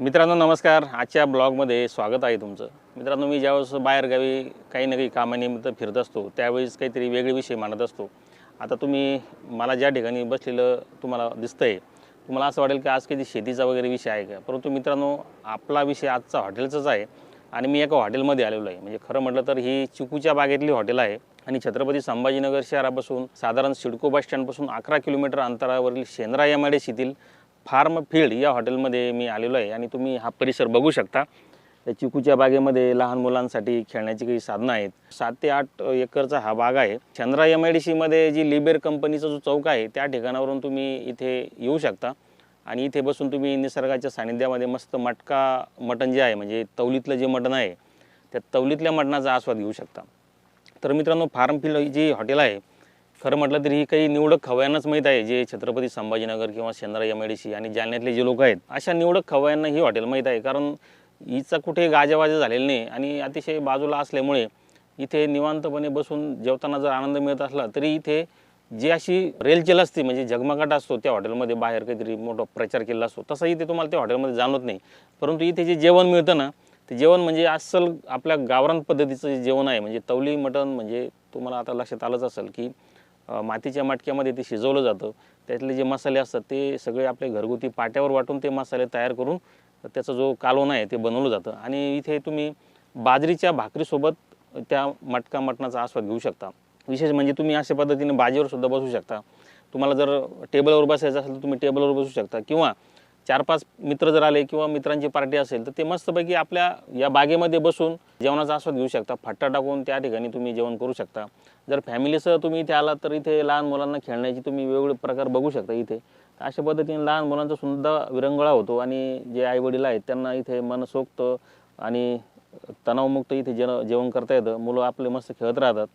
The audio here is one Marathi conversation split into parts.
मित्रांनो नमस्कार. आजच्या ब्लॉगमध्ये स्वागत आहे तुमचं. मित्रांनो मी ज्यावेळेस बाहेरगावी काही ना काही कामानिमित्त फिरत असतो त्यावेळेस काहीतरी वेगळे विषय मांडत असतो. आता तुम्ही मला ज्या ठिकाणी बसलेलं तुम्हाला दिसतं आहे तुम्हाला असं वाटेल की आज काही शेतीचा वगैरे विषय आहे का? परंतु मित्रांनो आपला विषय आजचा हॉटेलचाच आहे आणि मी एका हॉटेलमध्ये आलेलो आहे. म्हणजे खरं म्हटलं तर ही चिकूच्या बागेतली हॉटेल आहे आणि छत्रपती संभाजीनगर शहरापासून साधारण सिडको बस स्टँडपासून अकरा किलोमीटर अंतरावरील Shendra M I D farm field या हॉटेलमध्ये मी आलेलो आहे आणि तुम्ही हा परिसर बघू शकता. या चिकूच्या बागेमध्ये लहान मुलांसाठी खेळण्याची काही साधनं आहेत. सात ते आठ एकरचा हा बाग आहे. चंद्रा एम आय डी सीमध्ये जी लिबेर कंपनीचा जो चौक आहे त्या ठिकाणावरून तुम्ही इथे येऊ शकता. आणि इथे बसून तुम्ही निसर्गाच्या सानिध्यामध्ये मस्त मटका मटण जे आहे म्हणजे तवलीतलं जे मटण आहे त्या तवलीतल्या मटणाचा आस्वाद घेऊ शकता. तर मित्रांनो फार्म फील्ड जी हॉटेल आहे खरं म्हटलं तरी ही काही निवडक खवयांनाच माहीत आहे जे छत्रपती संभाजीनगर किंवा Shendra M I D C आणि जालन्यातले जे लोक आहेत अशा निवडक खवयांना ही हॉटेल माहीत आहे. कारण हिचा कुठे गाजावाजा झालेला नाही आणि अतिशय बाजूला असल्यामुळे इथे निवांतपणे बसून जेवताना जर आनंद मिळत असला तरी इथे जी अशी रेलचेल असते म्हणजे झगमगाट असतो त्या हॉटेलमध्ये बाहेर काहीतरी मोठा प्रचार केला असतो तसा इथे तुम्हाला त्या हॉटेलमध्ये जाणवत नाही. परंतु इथे जे जेवण मिळतं ना ते जेवण म्हणजे अस्सल आपल्या गावरान पद्धतीचं जे जेवण आहे म्हणजे तवली मटण म्हणजे तुम्हाला आता लक्षात आलंच असेल की मातीच्या मटक्यामध्ये ते शिजवलं जातं. त्यातले जे मसाले असतात ते सगळे आपले घरगुती पाट्यावर वाटून ते मसाले तयार करून त्याचा जो कालोना आहे ते बनवलं जातं. आणि इथे तुम्ही बाजरीच्या भाकरीसोबत त्या मटका मटणाचा आस्वाद घेऊ शकता. विशेष म्हणजे तुम्ही अशा पद्धतीने बाजीवर सुद्धा बसू शकता. तुम्हाला जर टेबलवर बसायचं असेल तर तुम्ही टेबलवर बसू शकता. किंवा चार पाच मित्र जर आले किंवा मित्रांची पार्टी असेल तर ते मस्तपैकी आपल्या या बागेमध्ये बसून जेवणाचा आस्वाद घेऊ शकता. फट्टा टाकून त्या ठिकाणी तुम्ही जेवण करू शकता. जर फॅमिलीसह तुम्ही इथे आलात तर इथे लहान मुलांना खेळण्याची तुम्ही वेगवेगळे प्रकार बघू शकता इथे. तर अशा पद्धतीने लहान मुलांचा सुद्धा विरंगुळा होतो आणि जे आईवडील आहेत त्यांना इथे मनसोक्त आणि तणावमुक्त इथे जेव जेवण करता येतं. मुलं आपले मस्त खेळत राहतात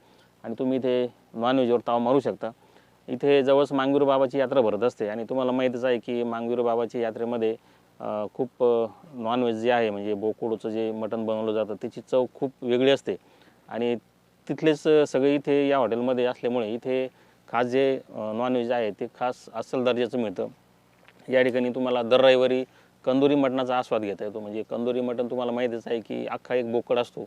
आणि तुम्ही इथे नॉनव्हेजवर ताव मारू शकता. इथे जवळच मांगवीर बाबाची यात्रा भरत असते. आणि तुम्हाला माहीतच आहे की मांगवीर बाबाच्या यात्रेमध्ये खूप नॉनव्हेज जे आहे म्हणजे बोकोडचं जे मटण बनवलं जातं त्याची चव खूप वेगळी असते. आणि तिथलेच सगळे इथे या हॉटेलमध्ये असल्यामुळे इथे खास जे नॉनव्हेज आहे ते खास अस्सल दर्जाचं मिळतं. या ठिकाणी तुम्हाला दर रविवारी कंदुरी मटणाचा आस्वाद घेता येतो. म्हणजे कंदुरी मटण तुम्हाला माहीतच आहे की अख्खा एक बोकड असतो.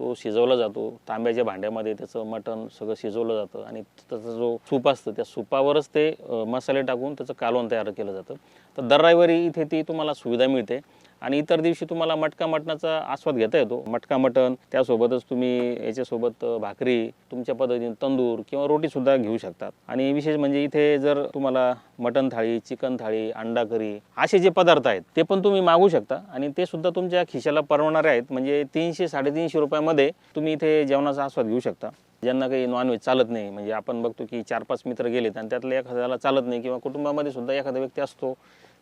तो शिजवला जातो. तांब्याच्या भांड्यामध्ये त्याचं मटण सगळं शिजवलं जातं आणि त्याचा जो सूप असतं त्या सुपावरच ते मसाले टाकून त्याचं कालवण तयार केलं जातं. तर दर रविवारी इथे ती तुम्हाला सुविधा मिळते. आणि इतर दिवशी तुम्हाला मटका मटणाचा आस्वाद घेता येतो. मटका मटण त्यासोबतच तुम्ही याच्यासोबत भाकरी तुमच्या पद्धतीने तंदूर किंवा रोटीसुद्धा घेऊ शकतात. आणि विशेष म्हणजे इथे जर तुम्हाला मटण थाळी चिकन थाळी अंडा करी असे जे पदार्थ आहेत ते पण तुम्ही मागू शकता. आणि ते सुद्धा तुमच्या खिशाला परवणारे आहेत. म्हणजे तीनशे साडेतीनशे रुपयामध्ये तुम्ही इथे जेवणाचा आस्वाद घेऊ शकता. ज्यांना काही नॉनव्हेज चालत नाही म्हणजे आपण बघतो की चार पाच मित्र गेलेत आणि त्यातल्या एखाद्याला चालत नाही किंवा कुटुंबामध्ये सुद्धा एखादा व्यक्ती असतो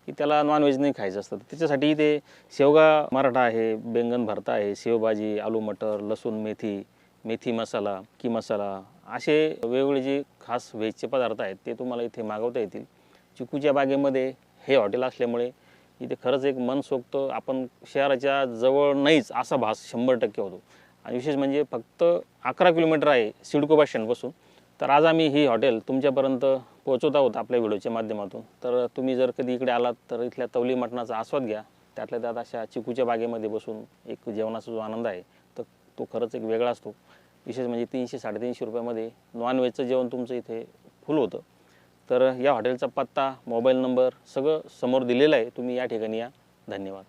की त्याला नॉनव्हेज नाही खायचं असतं. त्याच्यासाठी इथे शेवगा मराठा आहे बेंगन भरता आहे शेवभाजी आलू मटर लसूण मेथी मेथी मसाला की मसाला असे वेगवेगळे जे खास व्हेजचे पदार्थ आहेत ते तुम्हाला इथे मागवता येतील. चिकूच्या बागेमध्ये हे हॉटेल असल्यामुळे इथे खरंच एक मनसोक्त आपण शहराच्या जवळ नाहीच असा भास शंभर टक्के होतो. आणि विशेष म्हणजे फक्त अकरा किलोमीटर आहे सिडको बस स्टँडपासून. तर आज आम्ही ही हॉटेल तुमच्यापर्यंत पोहोचवत आहोत आपल्या व्हिडिओच्या माध्यमातून. तर तुम्ही जर कधी इकडे आलात तर इथल्या तवली मटणाचा आस्वाद घ्या. त्यातल्या त्यात अशा चिकूच्या बागेमध्ये बसून एक जेवणाचा जो आनंद आहे तर तो खरंच एक वेगळा असतो. विशेष म्हणजे तीनशे साडेतीनशे रुपयामध्ये नॉनव्हेजचं जेवण तुमचं इथे फुल होतं. तर या हॉटेलचा पत्ता मोबाईल नंबर सगळं समोर दिलेलं आहे. तुम्ही या ठिकाणी या. धन्यवाद.